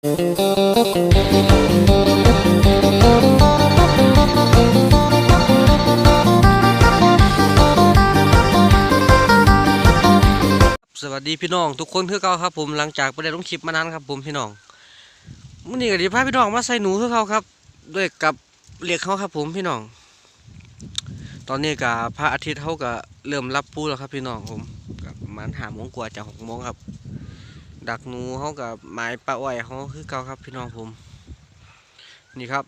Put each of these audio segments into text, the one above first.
สวัสดีพี่น้องทุกคนคือเก่าครับผมหลังจากไปได้ลงคลิปมานานครับผมพี่น้องมื้อนี้ก็ดีพาพี่น้องมาใส่หนูคือเขาครับ ด้วยกับเรียกเขาครับผมพี่น้อง ตอนนี้กับพระอาทิตย์เขาก็เริ่มรับปูแล้วครับพี่น้องผมกับประมาณหาโมงกว่าจากหกโมงครับ ดักหนูเขากับไม้ปลาอ้อยเขาคือเก่าครับพี่น้องผม นี่ครับ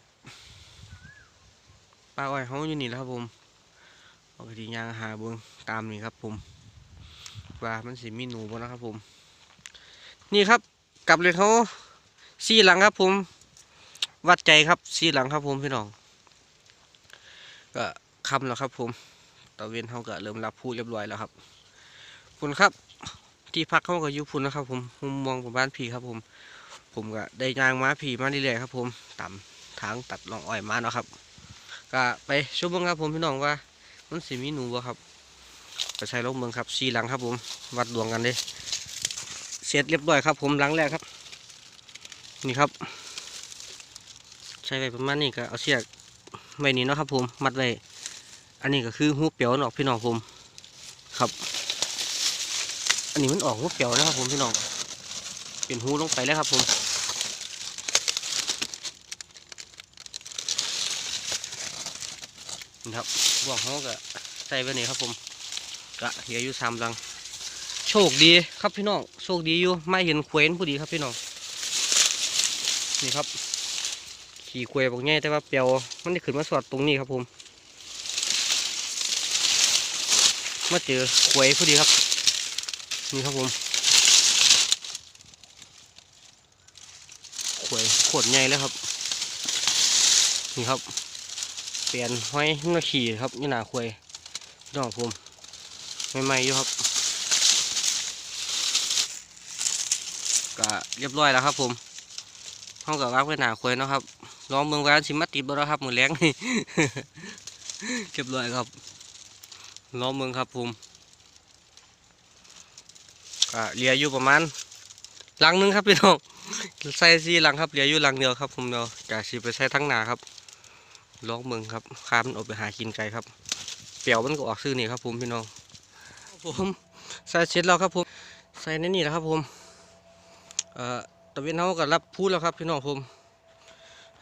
ปลาอ้อยเขาอยู่นี่แล้วครับผมปกติย่างหาเบิ้งตามนี่ครับผมว่ามันสิมีหนูบ่นะครับผม นี่ครับกลับเลยเขาสี่หลังครับผม วัดใจครับสี่หลังครับผมพี่น้องก็คำแล้วครับผมตะเวนเขาก็เริ่มรับผู้เรียบร้อยแล้วครับคุณครับ ที่พักเขาก็อยู่พุนนะครับ ผมมุมมองของบ้านผีครับ ผม ผมก็ได้ยางม้าผีมาเรื่อยๆครับ ผมตามทางตัดลองอ้อยมาเนาะครับ ก็ไปชมเบ้งครับ ผมพี่น้องว่ามันสิมีหนูบ่ครับไปใช้ลงเมืองครับสีหลังครับ ผมวัดดวงกันเลยเสร็จเรียบร้อยครับ ผมหลังแรกครับ นี่ครับ ใช้ไปประมาณนี้ก็เอาเสียกไว้นี่เนาะครับ ผมมัดไว้อันนี้ก็คือหูเปียวเนาะพี่น้องผมครับ อันนี้มันออกหูเปียวนะครับผมพี่น้อง เป็นหูลงไปแล้วครับผมนี่ครับบอกเขาก็ใส่ไว้นี่ครับผมก็เหลืออยู่สามลัง โชคดีครับพี่น้อง โชคดีอยู่ไม่เห็นเควนผู้ดีครับพี่น้อง นี่ครับ ขี่เควยบอกง่ายแต่ว่าเปียวมันได้ขึ้นมาสอดตรงนี้ครับผม มาเจอเควยผู้ดีครับ นี่ครับผมเควยโคตรใหญ่แล้วครับ นี่ครับ เปลี่ยนห้อยมาขี่ครับนี่หนาเควยพี่น้องผมใหม่ๆอยู่ครับก็เรียบร้อยแล้วครับ ผมห้องกับว่างไว้หนาควยนะครับลองเมืองวานสิมาติดบ่แล้วครับมือแรงนี่เรียบร้อยครับลองเมืองครับผม ก็เหลืออยู่ประมาณหลังหนึงครับพี่น้องใส่ซีหลังครับเหลืออยู่หลังเดียวครับผมเนาะกะสิไปใส่ทั้งหนาครับลองเมืองครับข้ามันออกไปหากินไก่ครับเปียวมันก็ออกซื้อนี่ครับผมพี่น้องผมใส่เสร็จแล้วครับผมใส่ในนี่แล้วครับผมเอ่อตะเวนเขาก็รับพูดแล้วครับพี่น้องผม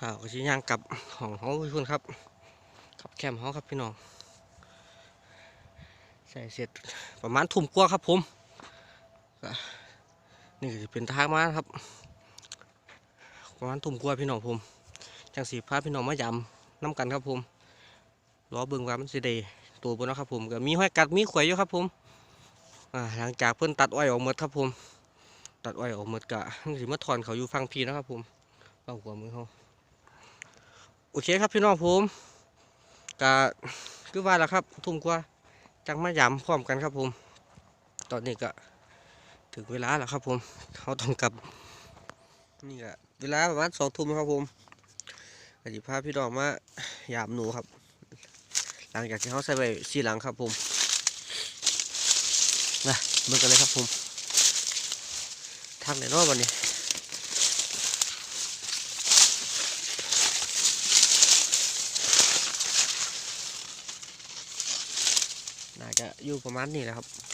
อ่าก็ชี้ย่างกลับของเขาพี่คุณครับขับแคมป์เขาครับพี่น้องใส่เสร็จประมาณทุ่มกว่าครับผม นี่จะเป็นทางมาครับประมาณทุ่มกว่าพี่น้องผมจังสีพาพี่น้องมายำน้ำกันครับผมรอเบิ่งว่ามันสิได้ตัวบนนะครับผมก็มีห้อยกัดมีขวยอยู่ครับผมหลังจากเพิ่นตัดอ้อยออกหมดครับผม ตัดอ้อยออกหมดกะสิมาถอนเขาอยู่ฟังพีนะครับผมเอาหัวมือเขาโอเคครับพี่น้องผมกะคือว่าแล้วครับ ทุ่มกว่าจังมายำพร้อมกันครับผม ตอนนี้ก็ ถึงเวลาแล้วครับผมเขาต้องกลับนี่ก็เวลาประมาณสองทุ่มครับผมก็จะพาพพี่น้องมายามหนูครับ หลังจากที่เขาใส่ไปสีหลังครับผมนะเบิ่งกันเลยครับผมทางไหนนอกวันนี้น่าจะอยู่ประมาณนี้แหละครับ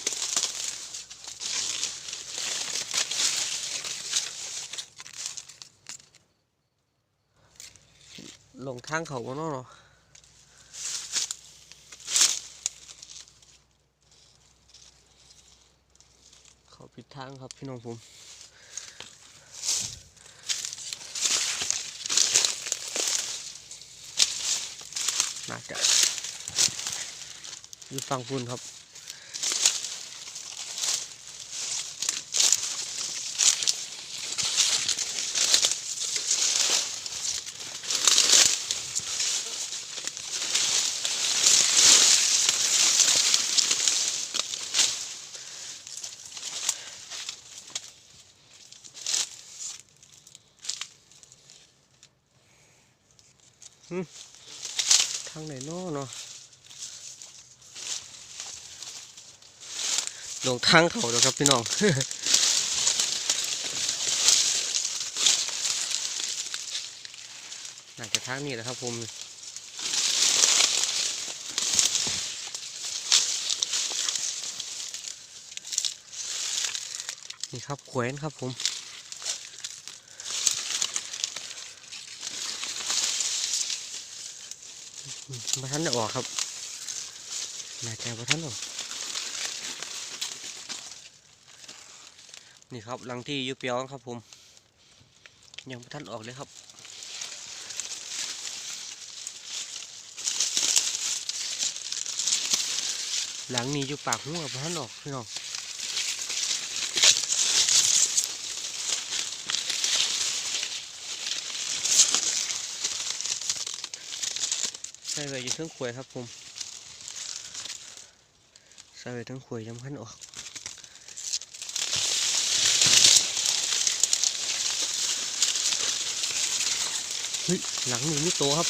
ลงทางเขาบ่เนาะเนาะเขาผิดทางครับพี่น้องผมน่าจะอยู่ฝั่งพุ่นครับางไหนนาะเนาะลงทางเขาแล้วครับพี่น้องน่าจะทางนี้แหละครับผมนี่ครับแขวนครับผม มาทันได้ออกครับน่าจะมาทันออกนี่ครับหลังที่ยูเปียวครับผม ยังไม่ทันออกเลยครับหลังนี้อยู่ปากหัวบ่ทันออกพี่น้อง ใส่ไว้อยู่ทั้งขวยครับผมใส่ไว้ทั้งขวยยังบ่ทันออกเฮ้ยหลังนี้มีตัวครับ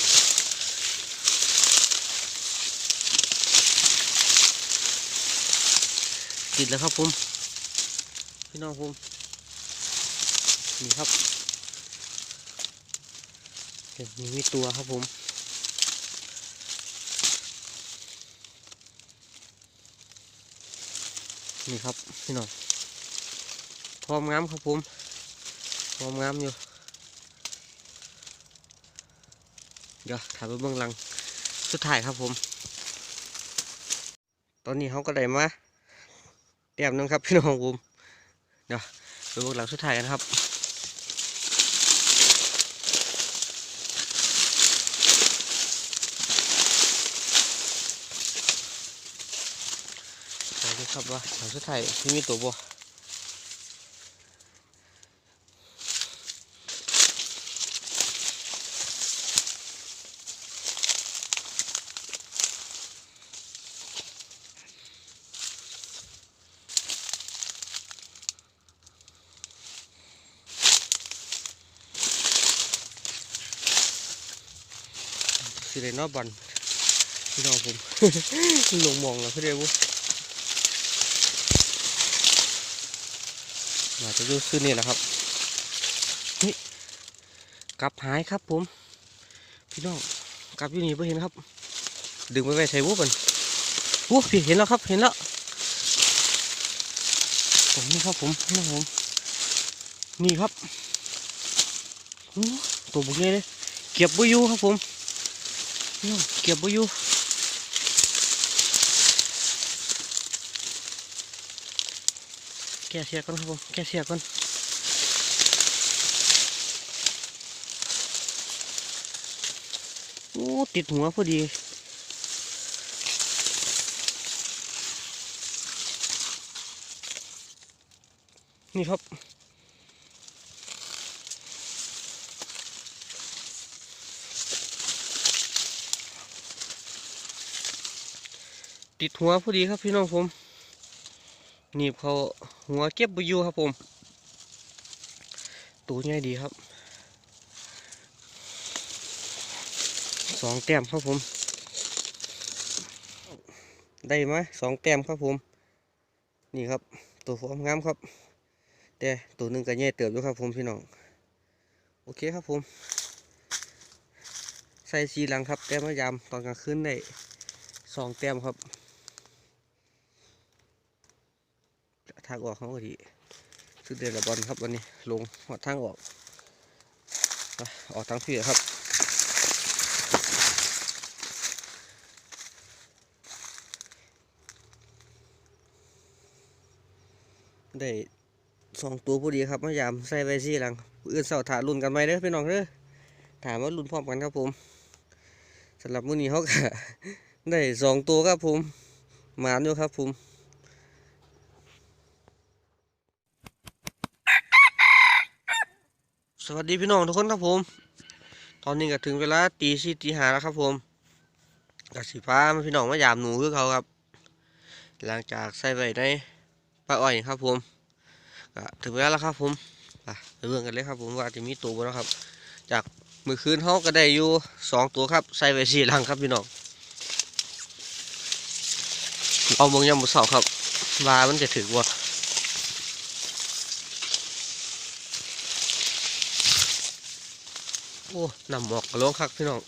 ติดแล้วครับผมพี่น้องผมนี่ครับเดี๋ยวนี้มีตัวครับผม นี่ครับพี่น้องพร้อมงามครับผมพร้อมงามอยู่ เดี๋ยวถ่ายไปเบื้องหลังสุดท้ายครับผม ตอนนี้เขาก็ได้มาเตรียมนึงครับพี่น้องผม เดี๋ยวไปเบื้องหลังสุดท้ายนะครับ ไปดูครับว่าหลังสุดท้ายที่มีตัวบัวสิเลยเนอบอลพี่น้องผมลงมองแล้วพี่เดบุ อาจะดูซื้อนี่แหละครับนี่กลับหายครับผม พี่น้องกลับอยู่นี่ไ่เห็นครับ ดึงไปไว้ใส่บุบันโอ้พี่เห็นแล้วครับเห็นแล้วตรงนี้ครับผมพี่ผมนี่ครับโอ้ตัวบุกเลยเลยเก็บบุยูครับผมเก็บบุยู กะเสียก่อนครับผมแกะเสียก่อนโอ้ติดหัวพอดีนี่ครับ ติดหัวพอดีครับพี่น้องผมหนีบเขา หัวเก็บไปอยู่ครับผมตัวใหญ่ดีครับสองแต้มครับผม ได้ไหมสองแต้มครับผม นี่ครับ ตัวฟอมงามครับ แต่ตัวหนึ่งก็แย่เติบด้วยครับผมพี่น้อง โอเคครับผม ใส่สีหลังครับ แต้มมายามตอนกลางคืนได้สองแต้มครับ ทางออกเขาก็ดีสุดเดือดบอลครับวันนี้ลงหอดทางออกออกทางพี่ครับได้สองตัวพอดีครับมายามใส่ไว้ซี่หลังอื่นเสาถารุ่นกันไหมเด้อพี่น้องเด้อถามว่ารุ่นพร้อมกันครับผมสำหรับมื้อนี้เขาก็ได้สองตัวครับผมหมานอยู่ครับผม สวัสดีพี่น้องทุกคนครับผม ตอนนี้ก็ถึงเวลาตีสี่ตีห้าแล้วครับผมกับสีฟ้าพี่น้องมายามหนูคือเขาครับ หลังจากใส่ไว้ในปลาอ้อยครับผมก็ถึงเวลาแล้วครับผมไปเบิ่งกันเลยครับผมว่าจะมีตัวบ่เนาะครับ จากมือคืนเขาก็ได้อยู่สองตัวครับใส่ไว้สี่หลังครับพี่น้องเอาเมืองยามบุเสาครับว่ามันจะถึงบ่น อ้นำหมอกลงคักพี่น้อง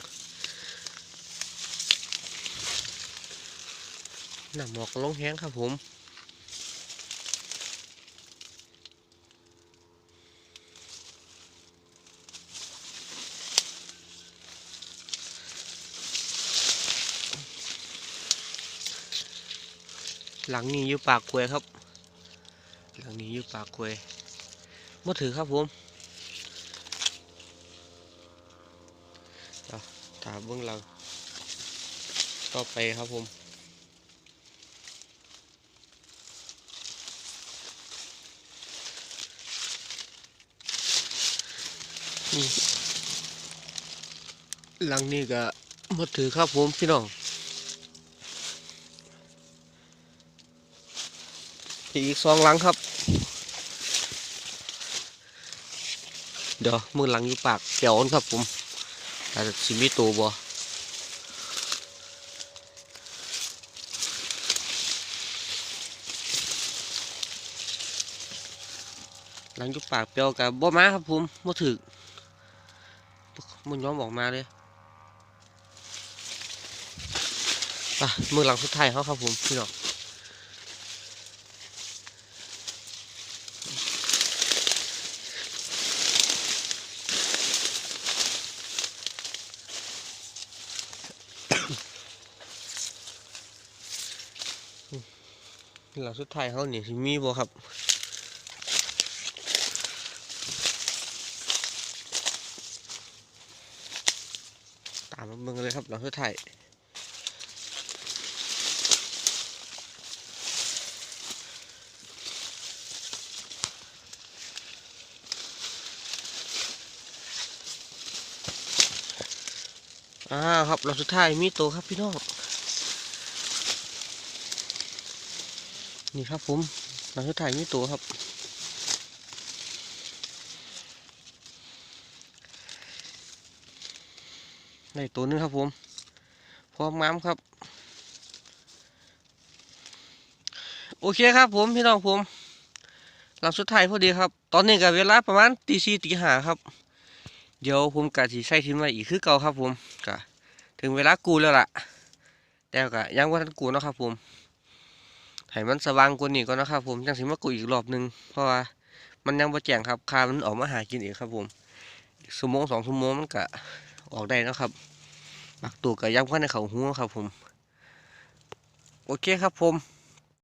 นำหมอกลงแห้งครับผมหลังนี้อยู่ปากกล้วยครับ หลังนี้อยู่ปากกล้วยมาถือครับผมเดี๋ยว ถามเบื้องหลังต่อไปครับผมหลังนี้ก็มาถือครับผมพี่น้องอีกสองหลังครับ เดี๋ยวมือหลังอยู่ปากเกี่ยวครับผม แต่สิมีตัวบ่หลังอยู่ปากเปียวกับบ่มาครับผมบ่ถึกมันย้อมออกมาเลยอะมือหลังสุดท้ายเขาครับผมพี่น้อง หลังสุดท้ายเขานี่สิมีบ่ครับตามมาเบิ่งเลยครับหลังสุดท้ายอ่าครับหลังสุดท้ายมีตัวครับพี่น้อง นี่ครับผมหลังสุดท้ายมีตัวครับ ในตัวนึงครับผม พร้อมงามครับ โอเคครับผมพี่น้องผมหลังสุดท้ายพอดีครับ ตอนนี้กับเวลาประมาณตีสี่ตีห้าครับ เดี๋ยวผมกะสิใช้ทิ้งไว้อีกคือเก่าครับผมกะถึงเวลากูแล้วล่ะแต่กะยังว่าทันกูเนาะครับผม ให้มันสว่างกว่านี้ก่อนนะครับ ผมจังสิมากูอีกรอบหนึงเพราะว่ามันยังบ่แจ้งครับคามันออกมาหากินอีกครับ ผมอีกชั่วโมงสองชั่วโมงมันก็ออกได้นะครับปักตัวก็ยังพันในเขาหัวครับ ผม โอเคครับผม